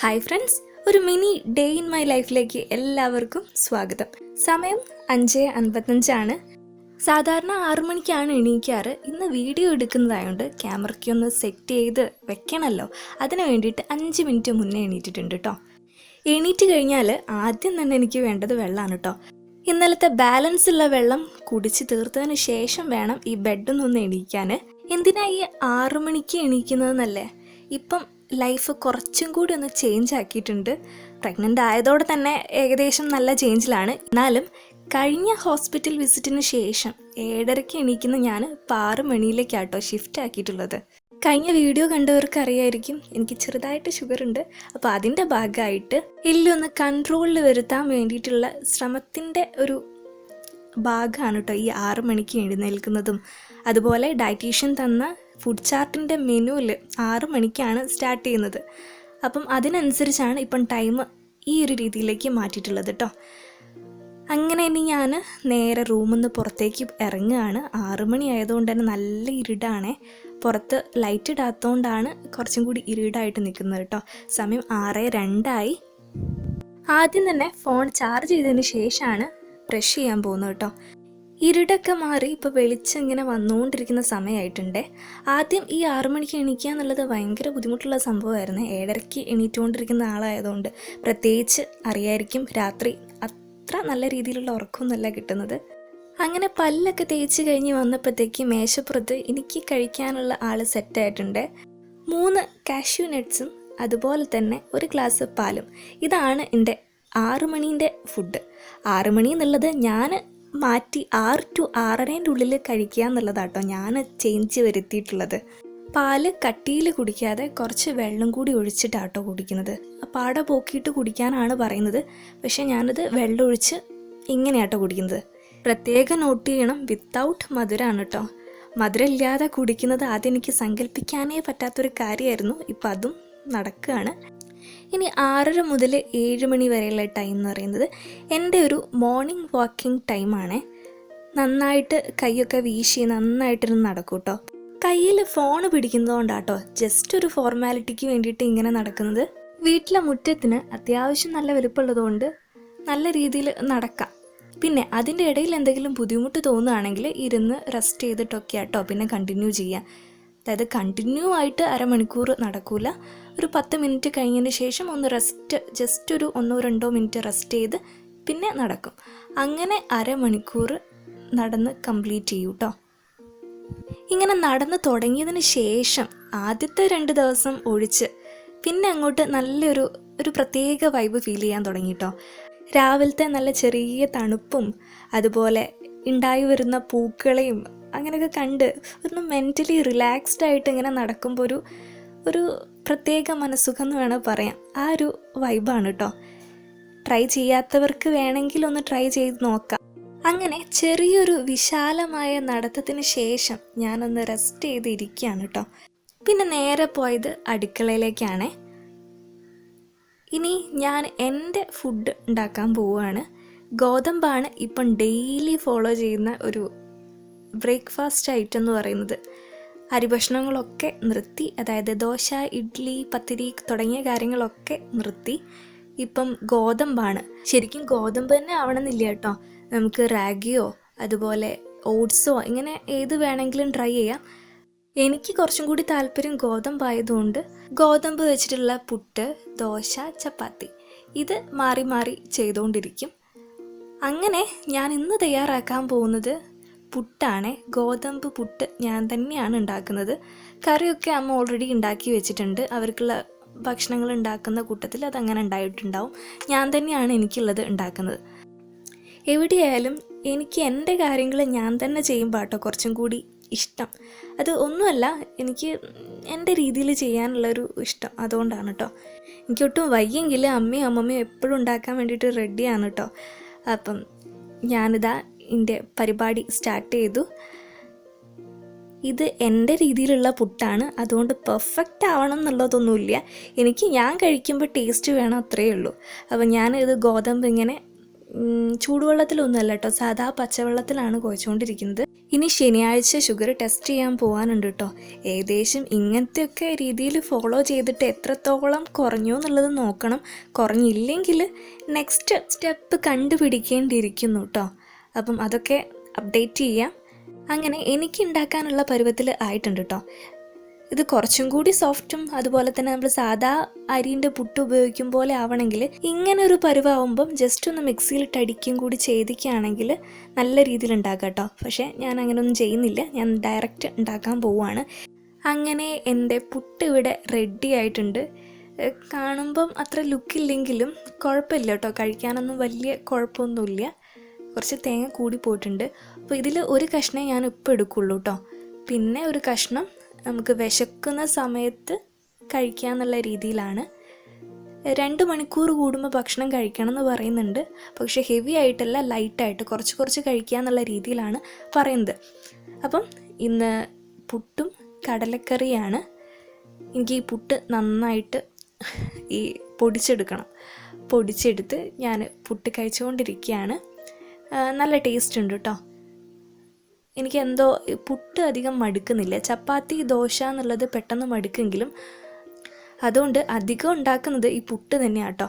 Hi friends ഒരു mini day in my ലൈഫിലേക്ക് എല്ലാവർക്കും സ്വാഗതം. സമയം അഞ്ച് അൻപത്തഞ്ചാണ് സാധാരണ ആറു മണിക്കാണ് എണീക്കാറ്. ഇന്ന് വീഡിയോ എടുക്കുന്നതായതുകൊണ്ട് ക്യാമറയ്ക്കൊന്ന് സെറ്റ് ചെയ്ത് വെക്കണമല്ലോ അതിന് വേണ്ടിയിട്ട് അഞ്ച് മിനിറ്റ് മുന്നേ എണീറ്റിട്ടുണ്ട് കേട്ടോ എണീറ്റ് കഴിഞ്ഞാൽ ആദ്യം തന്നെ എനിക്ക് വേണ്ടത് വെള്ളമാണ് കേട്ടോ ഇന്നലത്തെ ബാലൻസ് ഉള്ള വെള്ളം കുടിച്ച് തീർത്തതിന് ശേഷം വേണം ഈ ബെഡിൽ നിന്ന് എണീക്കാൻ എന്തിനാ ഈ ആറു മണിക്ക് എണീക്കുന്നതെന്നല്ലേ? ഇപ്പം ലൈഫ് കുറച്ചും കൂടി ഒന്ന് ചേഞ്ച് ആക്കിയിട്ടുണ്ട്. പ്രഗ്നന്റ് ആയതോടെ തന്നെ ഏകദേശം നല്ല ചേഞ്ചിലാണ് എന്നാലും കഴിഞ്ഞ ഹോസ്പിറ്റൽ വിസിറ്റിന് ശേഷം ഏഴരയ്ക്ക് എണീക്കുന്ന ഞാൻ ഇപ്പം മണിയിലേക്കാട്ടോ ഷിഫ്റ്റ് ആക്കിയിട്ടുള്ളത്. കഴിഞ്ഞ വീഡിയോ കണ്ടവർക്ക് അറിയായിരിക്കും എനിക്ക് ചെറുതായിട്ട് ഷുഗർ ഉണ്ട്. അപ്പോൾ അതിന്റെ ഭാഗമായിട്ട് എല്ലൊന്ന് കൺട്രോളിൽ വരുത്താൻ വേണ്ടിയിട്ടുള്ള ശ്രമത്തിന്റെ ഒരു ഭാഗമാണ് കേട്ടോ ഈ ആറ് മണിക്ക് എഴുന്നേൽക്കുന്നതും. അതുപോലെ ഡയറ്റീഷ്യൻ തന്ന ഫുഡ് ചാർട്ടിന്റെ മെനുവിൽ ആറ് മണിക്കാണ് സ്റ്റാർട്ട് ചെയ്യുന്നത്. അപ്പം അതിനനുസരിച്ചാണ് ഇപ്പം ടൈം ഈ ഒരു രീതിയിലേക്ക് മാറ്റിയിട്ടുള്ളത് കേട്ടോ അങ്ങനെ ഇനി ഞാൻ നേരെ റൂമിൽ നിന്ന് പുറത്തേക്ക് ഇറങ്ങുകയാണ്. ആറ് മണി ആയതുകൊണ്ട് തന്നെ നല്ല ഇരുടാണേ. പുറത്ത് ലൈറ്റ് ഇടാത്തതുകൊണ്ടാണ് കുറച്ചും കൂടി ഇരുടായിട്ട് നിൽക്കുന്നത് കേട്ടോ സമയം ആറ് രണ്ടായി. ആദ്യം തന്നെ ഫോൺ ചാർജ് ചെയ്തതിന് ശേഷമാണ് ബ്രഷ് ചെയ്യാൻ പോകുന്നത് കേട്ടോ ഇരുടൊക്കെ മാറി ഇപ്പോൾ വെളിച്ചം ഇങ്ങനെ വന്നുകൊണ്ടിരിക്കുന്ന സമയമായിട്ടുണ്ടേ ആദ്യം ഈ ആറു മണിക്ക് എണീക്കുക എന്നുള്ളത് ഭയങ്കര ബുദ്ധിമുട്ടുള്ള സംഭവമായിരുന്നു. ഏഴരയ്ക്ക് എണീറ്റുകൊണ്ടിരിക്കുന്ന ആളായതുകൊണ്ട് പ്രത്യേകിച്ച് അറിയായിരിക്കും രാത്രി അത്ര നല്ല രീതിയിലുള്ള ഉറക്കമൊന്നുമല്ല കിട്ടുന്നത്. അങ്ങനെ പല്ലൊക്കെ തേച്ച് കഴിഞ്ഞ് വന്നപ്പോഴത്തേക്ക് മേശപ്പുറത്ത് എനിക്ക് കഴിക്കാനുള്ള ആൾ സെറ്റായിട്ടുണ്ട്. മൂന്ന് കാഷ്യൂ നട്ട്സും അതുപോലെ തന്നെ ഒരു ഗ്ലാസ് പാലും. ഇതാണ് എന്റെ ആറുമണീന്റെ ഫുഡ് ആറുമണി എന്നുള്ളത് ഞാൻ മാറ്റി ആറ് ടു ആറരേന്റെ ഉള്ളിൽ കഴിക്കുക എന്നുള്ളതാട്ടോ ഞാൻ ചേഞ്ച് വരുത്തിയിട്ടുള്ളത്. പാൽ കട്ടിയിൽ കുടിക്കാതെ കുറച്ച് വെള്ളം കൂടി ഒഴിച്ചിട്ടാട്ടോ കുടിക്കുന്നത്. പാട പോക്കിയിട്ട് കുടിക്കാനാണ് പറയുന്നത്. പക്ഷേ ഞാനത് വെള്ളം ഒഴിച്ച് ഇങ്ങനെയാട്ടോ കുടിക്കുന്നത്. പ്രത്യേക നോട്ട് ചെയ്യണം വിത്തൗട്ട് മധുരമാണ് കേട്ടോ മധുരമില്ലാതെ കുടിക്കുന്നത് ആദ്യം എനിക്ക് സങ്കല്പിക്കാനേ പറ്റാത്തൊരു കാര്യമായിരുന്നു ഇപ്പം അതും നടക്കുകയാണ് ഇനി ആറര മുതൽ ഏഴ് മണി വരെയുള്ള ടൈം എന്ന് പറയുന്നത് എന്റെ ഒരു മോർണിംഗ് വാക്കിംഗ് ടൈമാണേ നന്നായിട്ട് കൈയൊക്കെ വീശി നന്നായിട്ടിരുന്ന് നടക്കും കേട്ടോ കയ്യിൽ ഫോൺ പിടിക്കുന്നതുകൊണ്ടാട്ടോ ജസ്റ്റ് ഒരു ഫോർമാലിറ്റിക്ക് വേണ്ടിയിട്ട് ഇങ്ങനെ നടക്കുന്നത്. വീട്ടിലെ മുറ്റത്തിന് അത്യാവശ്യം നല്ല വലുപ്പമുള്ളതുകൊണ്ട് നല്ല രീതിയിൽ നടക്കാം. പിന്നെ അതിന്റെ ഇടയിൽ എന്തെങ്കിലും ബുദ്ധിമുട്ട് തോന്നുകയാണെങ്കിൽ ഇരുന്ന് റെസ്റ്റ് ചെയ്തിട്ടൊക്കെ ആട്ടോ പിന്നെ കണ്ടിന്യൂ ചെയ്യാം. അതായത് കണ്ടിന്യൂ ആയിട്ട് അരമണിക്കൂർ നടക്കില്ല ഒരു പത്ത് മിനിറ്റ് കഴിഞ്ഞതിന് ശേഷം ഒന്ന് റെസ്റ്റ് ജസ്റ്റ് ഒരു ഒന്നോ രണ്ടോ മിനിറ്റ് റെസ്റ്റ് ചെയ്ത് പിന്നെ നടക്കും. അങ്ങനെ അരമണിക്കൂർ നടന്ന് കംപ്ലീറ്റ് ചെയ്യൂ കേട്ടോ ഇങ്ങനെ നടന്ന് തുടങ്ങിയതിന് ശേഷം ആദ്യത്തെ രണ്ട് ദിവസം ഒഴിച്ച് പിന്നെ അങ്ങോട്ട് നല്ലൊരു ഒരു പ്രത്യേക വൈബ് ഫീൽ ചെയ്യാൻ തുടങ്ങി കേട്ടോ രാവിലത്തെ നല്ല ചെറിയ തണുപ്പും അതുപോലെ ഉണ്ടായി വരുന്ന പൂക്കളെയും അങ്ങനെയൊക്കെ കണ്ട് ഒന്ന് മെന്റലി റിലാക്സ്ഡ് ആയിട്ട് ഇങ്ങനെ നടക്കുമ്പോൾ ഒരു ഒരു പ്രത്യേക മനസ്സുഖം എന്ന് വേണം പറയാം. ആ ഒരു വൈബാണ് കേട്ടോ ട്രൈ ചെയ്യാത്തവർക്ക് വേണമെങ്കിൽ ഒന്ന് ട്രൈ ചെയ്ത് നോക്കാം. അങ്ങനെ ചെറിയൊരു വിശാലമായ നടത്തത്തിന് ശേഷം ഞാനൊന്ന് റെസ്റ്റ് ചെയ്തിരിക്കുകയാണ് കേട്ടോ പിന്നെ നേരെ പോയത് അടുക്കളയിലേക്കാണ്. ഇനി ഞാൻ എന്റെ ഫുഡ് ഉണ്ടാക്കാൻ പോവുകയാണ്. ഗോതമ്പാണ് ഇപ്പം ഡെയിലി ഫോളോ ചെയ്യുന്ന ഒരു ബ്രേക്ക്ഫാസ്റ്റ് ഐറ്റം എന്ന് പറയുന്നത്. അരിഭക്ഷണങ്ങളൊക്കെ നിർത്തി അതായത് ദോശ ഇഡ്ഡലി പത്തിരി തുടങ്ങിയ കാര്യങ്ങളൊക്കെ നിർത്തി. ഇപ്പം ഗോതമ്പാണ്. ശരിക്കും ഗോതമ്പ് തന്നെ ആവണമെന്നില്ല കേട്ടോ. നമുക്ക് റാഗിയോ അതുപോലെ ഓട്സോ ഇങ്ങനെ ഏത് വേണമെങ്കിലും ട്രൈ ചെയ്യാം. എനിക്ക് കുറച്ചും കൂടി താല്പര്യം ഗോതമ്പായതുകൊണ്ട് ഗോതമ്പ് വെച്ചിട്ടുള്ള പുട്ട് ദോശ ചപ്പാത്തി. ഇത് മാറി മാറി ചെയ്തുകൊണ്ടിരിക്കും. അങ്ങനെ ഞാൻ ഇന്ന് തയ്യാറാക്കാൻ പോകുന്നത് പുട്ടാണ്. ഗോതമ്പ് പുട്ട് ഞാൻ തന്നെയാണ് ഉണ്ടാക്കുന്നത്. കറിയൊക്കെ അമ്മ ഓൾറെഡി ഉണ്ടാക്കി വെച്ചിട്ടുണ്ട്. അവർക്കുള്ള ഭക്ഷണങ്ങൾ ഉണ്ടാക്കുന്ന കൂട്ടത്തിൽ അതങ്ങനെ ഉണ്ടായിട്ടുണ്ടാവും. ഞാൻ തന്നെയാണ് എനിക്കുള്ളത് ഉണ്ടാക്കുന്നത്. എവിടെയായാലും എനിക്ക് എന്റെ കാര്യങ്ങൾ ഞാൻ തന്നെ ചെയ്യുമ്പോൾ കേട്ടോ കുറച്ചും കൂടി ഇഷ്ടം. അത് ഒന്നുമല്ല എനിക്ക് എന്റെ രീതിയിൽ ചെയ്യാനുള്ളൊരു ഇഷ്ടം അതുകൊണ്ടാണ് കേട്ടോ എനിക്കൊട്ടും വയ്യെങ്കിൽ അമ്മയും അമ്മമ്മയും എപ്പോഴും ഉണ്ടാക്കാൻ വേണ്ടിയിട്ട് റെഡിയാണ് കേട്ടോ അപ്പം ഞാനിതാ എന്റെ പരിപാടി സ്റ്റാർട്ട് ചെയ്തു. ഇത് എന്റെ രീതിയിലുള്ള പുട്ടാണ്. അതുകൊണ്ട് പെർഫെക്റ്റ് ആവണം എന്നുള്ളതൊന്നുമില്ല. എനിക്ക് ഞാൻ കഴിക്കുമ്പോൾ ടേസ്റ്റ് വേണം അത്രയേ ഉള്ളൂ. അപ്പോൾ ഞാൻ ഇത് ഗോതമ്പ് ഇങ്ങനെ ചൂടുവെള്ളത്തിലൊന്നുമല്ല കേട്ടോ സാധാ പച്ചവെള്ളത്തിലാണ് കുഴച്ചുകൊണ്ടിരിക്കുന്നത്. ഇനി ശനിയാഴ്ച ഷുഗർ ടെസ്റ്റ് ചെയ്യാൻ പോകാനുണ്ട് കേട്ടോ. ഏകദേശം ഇങ്ങനത്തെയൊക്കെ രീതിയിൽ ഫോളോ ചെയ്തിട്ട് എത്രത്തോളം കുറഞ്ഞു എന്നുള്ളത് നോക്കണം. കുറഞ്ഞില്ലെങ്കിൽ നെക്സ്റ്റ് സ്റ്റെപ്പ് കണ്ടുപിടിക്കേണ്ടിയിരിക്കുന്നു കേട്ടോ. അപ്പം അതൊക്കെ അപ്ഡേറ്റ് ചെയ്യാം. അങ്ങനെ എനിക്ക് ഉണ്ടാക്കാനുള്ള പരുവത്തിൽ ആയിട്ടുണ്ട് കേട്ടോ ഇത് കുറച്ചും കൂടി സോഫ്റ്റും അതുപോലെ തന്നെ നമ്മൾ സാധാ അരിന്റെ പുട്ട് ഉപയോഗിക്കും പോലെ ആവണമെങ്കിൽ ഇങ്ങനെ ഒരു പരുവാകുമ്പം ജസ്റ്റ് ഒന്ന് മിക്സിയിലിട്ട് അടിക്കും കൂടി ചെയ്തിക്കുകയാണെങ്കിൽ നല്ല രീതിയിൽ ഉണ്ടാക്കാം കേട്ടോ പക്ഷേ ഞാൻ അങ്ങനെയൊന്നും ചെയ്യുന്നില്ല. ഞാൻ ഡയറക്റ്റ് ഉണ്ടാക്കാൻ പോവുകയാണ് അങ്ങനെ എന്റെ പുട്ട് ഇവിടെ റെഡി ആയിട്ടുണ്ട്. കാണുമ്പം അത്ര ലുക്കില്ലെങ്കിലും കുഴപ്പമില്ല കേട്ടോ കഴിക്കാനൊന്നും വലിയ കുഴപ്പമൊന്നുമില്ല. കുറച്ച് തേങ്ങ കൂടി പോയിട്ടുണ്ട്. അപ്പോൾ ഇതിൽ ഒരു കഷ്ണം ഞാൻ ഇപ്പോൾ എടുക്കുള്ളൂ കേട്ടോ പിന്നെ ഒരു കഷ്ണം നമുക്ക് വിശക്കുന്ന സമയത്ത് കഴിക്കുക എന്നുള്ള രീതിയിലാണ്. രണ്ട് മണിക്കൂർ കൂടുമ്പോൾ ഭക്ഷണം കഴിക്കണം എന്ന് പറയുന്നുണ്ട്. പക്ഷെ ഹെവി ആയിട്ടല്ല ലൈറ്റായിട്ട് കുറച്ച് കുറച്ച് കഴിക്കുക എന്നുള്ള രീതിയിലാണ് പറയുന്നത്. അപ്പം ഇന്ന് പുട്ടും കടലക്കറിയാണ്. എനിക്ക് ഈ പുട്ട് നന്നായിട്ട് ഈ പൊടിച്ചെടുക്കണം. പൊടിച്ചെടുത്ത് ഞാൻ പുട്ട് കഴിച്ചുകൊണ്ടിരിക്കുകയാണ്. നല്ല ടേസ്റ്റ് ഉണ്ട് കേട്ടോ എനിക്ക് എന്തോ പുട്ട് അധികം മടുക്കുന്നില്ല. ചപ്പാത്തി ദോശ എന്നുള്ളത് പെട്ടെന്ന് മടുക്കെങ്കിലും അതുകൊണ്ട് അധികം ഉണ്ടാക്കുന്നത് ഈ പുട്ട് തന്നെയാണ് കേട്ടോ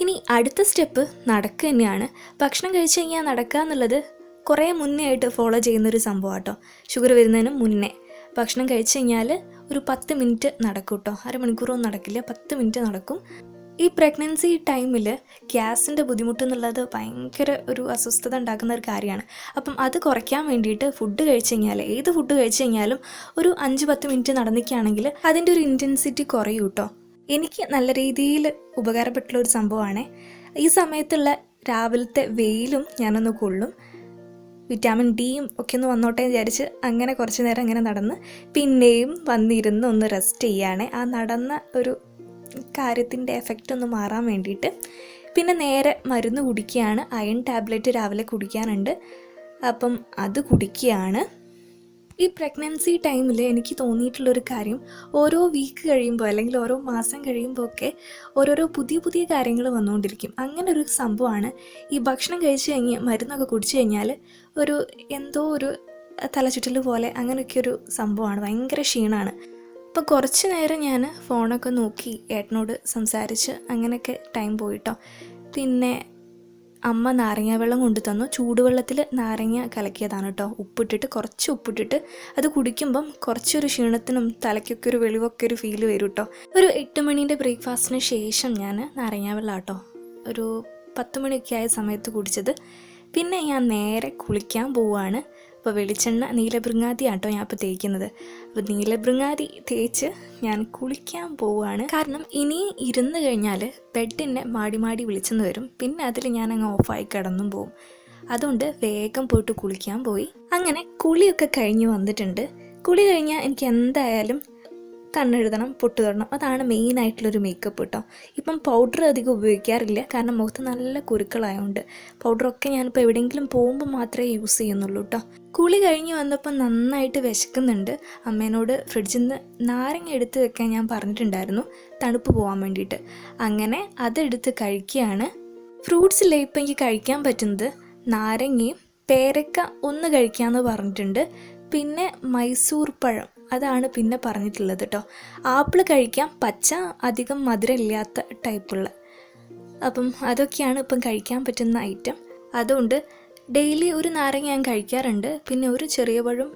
ഇനി അടുത്ത സ്റ്റെപ്പ് നടക്കുക തന്നെയാണ്. ഭക്ഷണം കഴിച്ചു കഴിഞ്ഞാൽ നടക്കുക എന്നുള്ളത് കുറേ മുന്നേ ആയിട്ട് ഫോളോ ചെയ്യുന്നൊരു സംഭവം കേട്ടോ ഷുഗർ വരുന്നതിന് മുന്നേ. ഭക്ഷണം കഴിച്ചു കഴിഞ്ഞാൽ ഒരു പത്ത് മിനിറ്റ് നടക്കും കേട്ടോ അരമണിക്കൂറൊന്നും നടക്കില്ല. പത്ത് മിനിറ്റ് നടക്കും. ഈ പ്രഗ്നൻസി ടൈമിൽ ഗ്യാസിന്റെ ബുദ്ധിമുട്ടെന്നുള്ളത് ഭയങ്കര ഒരു അസ്വസ്ഥത ഉണ്ടാക്കുന്ന ഒരു കാര്യമാണ്. അപ്പം അത് കുറയ്ക്കാൻ വേണ്ടിയിട്ട് ഫുഡ് കഴിച്ച് കഴിഞ്ഞാൽ ഏത് ഫുഡ് കഴിച്ച് കഴിഞ്ഞാലും ഒരു അഞ്ച് പത്ത് മിനിറ്റ് നടന്നിക്കുകയാണെങ്കിൽ അതിന്റെ ഒരു ഇന്റൻസിറ്റി കുറയും കേട്ടോ എനിക്ക് നല്ല രീതിയിൽ ഉപകാരപ്പെട്ടുള്ള ഒരു സംഭവമാണ്. ഈ സമയത്തുള്ള രാവിലത്തെ വെയിലും ഞാനൊന്ന് കൊള്ളും. വിറ്റാമിൻ ഡിയും ഒക്കെ ഒന്ന് വന്നോട്ടെ വിചാരിച്ച് അങ്ങനെ കുറച്ച് നേരം അങ്ങനെ നടന്ന് പിന്നെയും വന്നിരുന്ന് ഒന്ന് റെസ്റ്റ് ചെയ്യുകയാണ് ആ നടന്ന ഒരു കാര്യത്തിന്റെ എഫക്റ്റ് ഒന്ന് മാറാൻ വേണ്ടിയിട്ട്. പിന്നെ നേരെ മരുന്ന് കുടിക്കുകയാണ്. അയൺ ടാബ്ലറ്റ് രാവിലെ കുടിക്കാനുണ്ട് അപ്പം അത് കുടിക്കുകയാണ്. ഈ പ്രഗ്നൻസി ടൈമിൽ എനിക്ക് തോന്നിയിട്ടുള്ളൊരു കാര്യം ഓരോ വീക്ക് കഴിയുമ്പോൾ അല്ലെങ്കിൽ ഓരോ മാസം കഴിയുമ്പോൾ ഒക്കെ ഓരോരോ പുതിയ പുതിയ കാര്യങ്ങൾ വന്നുകൊണ്ടിരിക്കും. അങ്ങനെ ഒരു സംഭവമാണ്. ഈ ഭക്ഷണം കഴിച്ച് കഴിഞ്ഞ് മരുന്നൊക്കെ കുടിച്ചു കഴിഞ്ഞാൽ ഒരു എന്തോ ഒരു തലചുറ്റൽ പോലെ അങ്ങനെയൊക്കെ ഒരു സംഭവമാണ്. ഭയങ്കര ക്ഷീണമാണ്. അപ്പോൾ കുറച്ച് നേരം ഞാൻ ഫോണൊക്കെ നോക്കി ഏട്ടനോട് സംസാരിച്ച് അങ്ങനെയൊക്കെ ടൈം പോയിട്ടോ. പിന്നെ അമ്മ നാരങ്ങ വെള്ളം കൊണ്ടു തന്നു. ചൂടുവെള്ളത്തിൽ നാരങ്ങ കലക്കിയതാണ് കേട്ടോ ഉപ്പിട്ടിട്ട് കുറച്ച് ഉപ്പിട്ടിട്ട് അത് കുടിക്കുമ്പം കുറച്ചൊരു ക്ഷീണത്തിനും തലയ്ക്കൊക്കെ ഒരു വെളിവൊക്കെ ഒരു ഫീൽ വരും കേട്ടോ ഒരു എട്ട് മണീന്റെ ബ്രേക്ക്ഫാസ്റ്റിന് ശേഷം ഞാൻ നാരങ്ങ വെള്ളം കേട്ടോ ഒരു പത്ത് മണിയൊക്കെ ആയ സമയത്ത് കുടിച്ചത്. പിന്നെ ഞാൻ നേരെ കുളിക്കാൻ പോവുകയാണ് അപ്പോൾ വെളിച്ചെണ്ണ നീലഭൃങ്ങാതി ആട്ടോ ഞാൻ ഇപ്പോൾ തേക്കുന്നത്. അപ്പോൾ നീലഭൃങ്ങാതി തേച്ച് ഞാൻ കുളിക്കാൻ പോവുകയാണ് കാരണം ഇനി ഇരുന്ന് കഴിഞ്ഞാൽ ബെഡിനെ മാടി മാടി വിളിച്ചെന്ന് വരും. പിന്നെ അതിൽ ഞാൻ അങ്ങ് ഓഫായി കിടന്നും പോവും. അതുകൊണ്ട് വേഗം പോയിട്ട് കുളിക്കാൻ പോയി. അങ്ങനെ കുളിയൊക്കെ കഴിഞ്ഞ് വന്നിട്ടുണ്ട്. കുളി കഴിഞ്ഞാൽ എനിക്ക് എന്തായാലും കണ്ണെഴുതണം പൊട്ട് തൊടണം അതാണ് മെയിൻ ആയിട്ടുള്ളൊരു മേക്കപ്പ് കേട്ടോ ഇപ്പം പൗഡർ അധികം ഉപയോഗിക്കാറില്ല. കാരണം മുഖത്ത് നല്ല കുരുക്കളായതുകൊണ്ട് പൗഡറൊക്കെ ഞാനിപ്പോൾ എവിടെയെങ്കിലും പോകുമ്പോൾ മാത്രമേ യൂസ് ചെയ്യുന്നുള്ളൂ കേട്ടോ കുളി കഴിഞ്ഞ് വന്നപ്പോൾ നന്നായിട്ട് വിശക്കുന്നുണ്ട്. അമ്മേനോട് ഫ്രിഡ്ജിൽ നിന്ന് നാരങ്ങ എടുത്ത് വെക്കാൻ ഞാൻ പറഞ്ഞിട്ടുണ്ടായിരുന്നു. തണുപ്പ് പോകാൻ വേണ്ടിയിട്ട്. അങ്ങനെ അതെടുത്ത് കഴിക്കുകയാണ്. ഫ്രൂട്ട്സിലെ ഇപ്പം എനിക്ക് കഴിക്കാൻ പറ്റുന്നത്? നാരങ്ങയും പേരക്ക ഒന്ന് കഴിക്കാമെന്ന് പറഞ്ഞിട്ടുണ്ട്. പിന്നെ മൈസൂർ പഴം. അതാണ് പിന്നെ പറഞ്ഞിട്ടുള്ളത് കേട്ടോ ആപ്പിൾ കഴിക്കാം പച്ച അധികം മധുരമില്ലാത്ത ടൈപ്പുള്ള. അപ്പം അതൊക്കെയാണ് ഇപ്പം കഴിക്കാൻ പറ്റുന്ന ഐറ്റം. അതുകൊണ്ട് ഡെയിലി ഒരു നാരങ്ങ ഞാൻ കഴിക്കാറുണ്ട്. പിന്നെ ഒരു ചെറിയ പഴം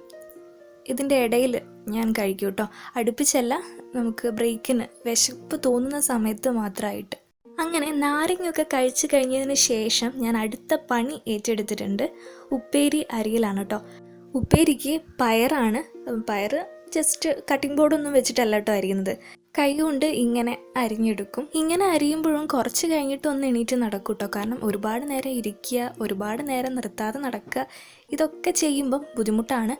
ഇതിന്റെ ഇടയിൽ ഞാൻ കഴിക്കും കേട്ടോ അടുപ്പിച്ചല്ല നമുക്ക് ബ്രേക്കിന് വിശപ്പ് തോന്നുന്ന സമയത്ത് മാത്രമായിട്ട്. അങ്ങനെ നാരങ്ങയൊക്കെ കഴിച്ചു കഴിഞ്ഞതിന് ശേഷം ഞാൻ അടുത്ത പണി ഏറ്റെടുത്തിട്ടുണ്ട്. ഉപ്പേരി അരിയിലാണ് കേട്ടോ ഉപ്പേരിക്ക് പയറാണ്. പയർ ജസ്റ്റ് കട്ടിംഗ് ബോർഡൊന്നും വെച്ചിട്ടല്ല കേട്ടോ അരിയുന്നത്. കൈ കൊണ്ട് ഇങ്ങനെ അരിഞ്ഞെടുക്കും. ഇങ്ങനെ അരിയുമ്പോഴും കുറച്ച് കഴിഞ്ഞിട്ട് ഒന്ന് എണീറ്റ് നടക്കും കേട്ടോ കാരണം ഒരുപാട് നേരം ഇരിക്കുക ഒരുപാട് നേരം നിർത്താതെ നടക്കുക ഇതൊക്കെ ചെയ്യുമ്പം ബുദ്ധിമുട്ടാണ്.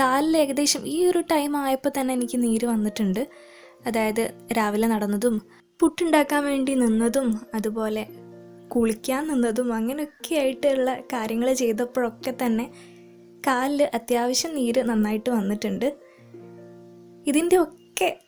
കാലിൽ ഏകദേശം ഈ ഒരു ടൈം ആയപ്പോൾ തന്നെ എനിക്ക് നീര് വന്നിട്ടുണ്ട്. അതായത് രാവിലെ നടന്നതും പുട്ടുണ്ടാക്കാൻ വേണ്ടി നിന്നതും അതുപോലെ കുളിക്കാൻ നിന്നതും അങ്ങനെയൊക്കെ ആയിട്ടുള്ള കാര്യങ്ങൾ ചെയ്തപ്പോഴൊക്കെ തന്നെ കാലിൽ അത്യാവശ്യം നീര് നന്നായിട്ട് വന്നിട്ടുണ്ട്. ഇതിന്റെ ഒക്കെ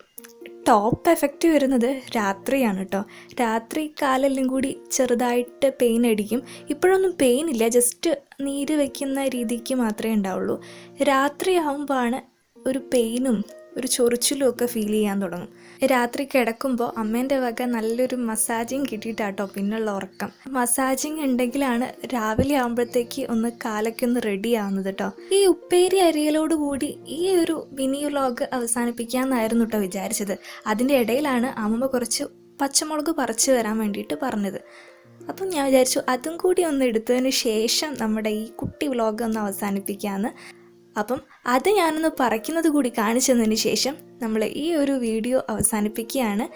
ടോപ്പ് എഫക്റ്റ് വരുന്നത് രാത്രിയാണ് കേട്ടോ രാത്രി കാലെല്ലാം കൂടി ചെറുതായിട്ട് പെയിൻ അടിക്കും. ഇപ്പോഴൊന്നും പെയിൻ ഇല്ല ജസ്റ്റ് നീര് വയ്ക്കുന്ന രീതിക്ക് മാത്രമേ ഉണ്ടാവുള്ളൂ. രാത്രി ആകുമ്പോഴാണ് ഒരു പെയിനും ഒരു ചൊറിച്ചിലും ഒക്കെ ഫീൽ ചെയ്യാൻ തുടങ്ങും. രാത്രി കിടക്കുമ്പോൾ അമ്മേന്റെ വക നല്ലൊരു മസാജിങ് കിട്ടിയിട്ടാട്ടോ പിന്നുള്ള ഉറക്കം. മസാജിങ് ഉണ്ടെങ്കിലാണ് രാവിലെ ആകുമ്പോഴത്തേക്ക് ഒന്ന് കാലൊക്കെ ഒന്ന് റെഡി ആവുന്നത് കേട്ടോ ഈ ഉപ്പേരി അരിയലോട് കൂടി ഈ ഒരു മിനി വ്ലോഗ് അവസാനിപ്പിക്കാമെന്നായിരുന്നു കേട്ടോ വിചാരിച്ചത്. അതിന്റെ ഇടയിലാണ് അമ്മമ്മ കുറച്ച് പച്ചമുളക് പറിച്ചു തരാൻ വേണ്ടിയിട്ട് പറഞ്ഞത്. അപ്പം ഞാൻ വിചാരിച്ചു അതും കൂടി ഒന്ന് എടുത്തതിന് ശേഷം നമ്മുടെ ഈ കുട്ടി വ്ലോഗ് ഒന്ന് അവസാനിപ്പിക്കാമെന്ന് അപ്പം അത് ഞാനൊന്ന് പറിക്കുന്നത് കൂടി കാണിച്ചു തന്നതിന് ശേഷം നമ്മൾ ഈ ഒരു വീഡിയോ അവസാനിപ്പിക്കുകയാണ്.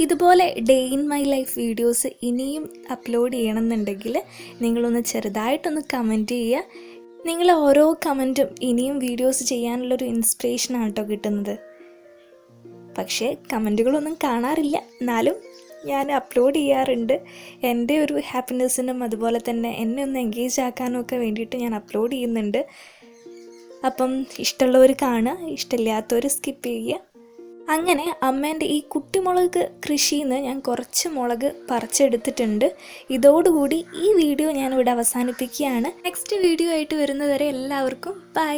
ഇതുപോലെ day in my life videos ഇനിയും അപ്ലോഡ് ചെയ്യണമെന്നുണ്ടെങ്കിൽ നിങ്ങളൊന്ന് ചെറുതായിട്ടൊന്ന് കമന്റ് ചെയ്യുക. നിങ്ങൾ ഓരോ കമന്റും ഇനിയും വീഡിയോസ് ചെയ്യാനുള്ളൊരു ഇൻസ്പിറേഷനാണ് കേട്ടോ കിട്ടുന്നത്. പക്ഷേ കമന്റുകളൊന്നും കാണാറില്ല. എന്നാലും ഞാൻ അപ്ലോഡ് ചെയ്യാറുണ്ട്. എന്റെ ഒരു ഹാപ്പിനെസ്സിനും അതുപോലെ തന്നെ എന്നെ ഒന്ന് എൻഗേജ് ആക്കാനും ഒക്കെ വേണ്ടിയിട്ട് ഞാൻ അപ്ലോഡ് ചെയ്യുന്നുണ്ട്. അപ്പം ഇഷ്ടമുള്ളവർ കാണുക ഇഷ്ടമില്ലാത്തവർ സ്കിപ്പ് ചെയ്യുക. അങ്ങനെ അമ്മേന്റെ ഈ കുട്ടിമുളക് കൃഷിയിൽ നിന്ന് ഞാൻ കുറച്ച് മുളക് പറിച്ചെടുത്തിട്ടുണ്ട്. ഇതോടുകൂടി ഈ വീഡിയോ ഞാൻ ഇവിടെ അവസാനിപ്പിക്കുകയാണ്. നെക്സ്റ്റ് വീഡിയോ ആയിട്ട് വരുന്നതുവരെ എല്ലാവർക്കും ബൈ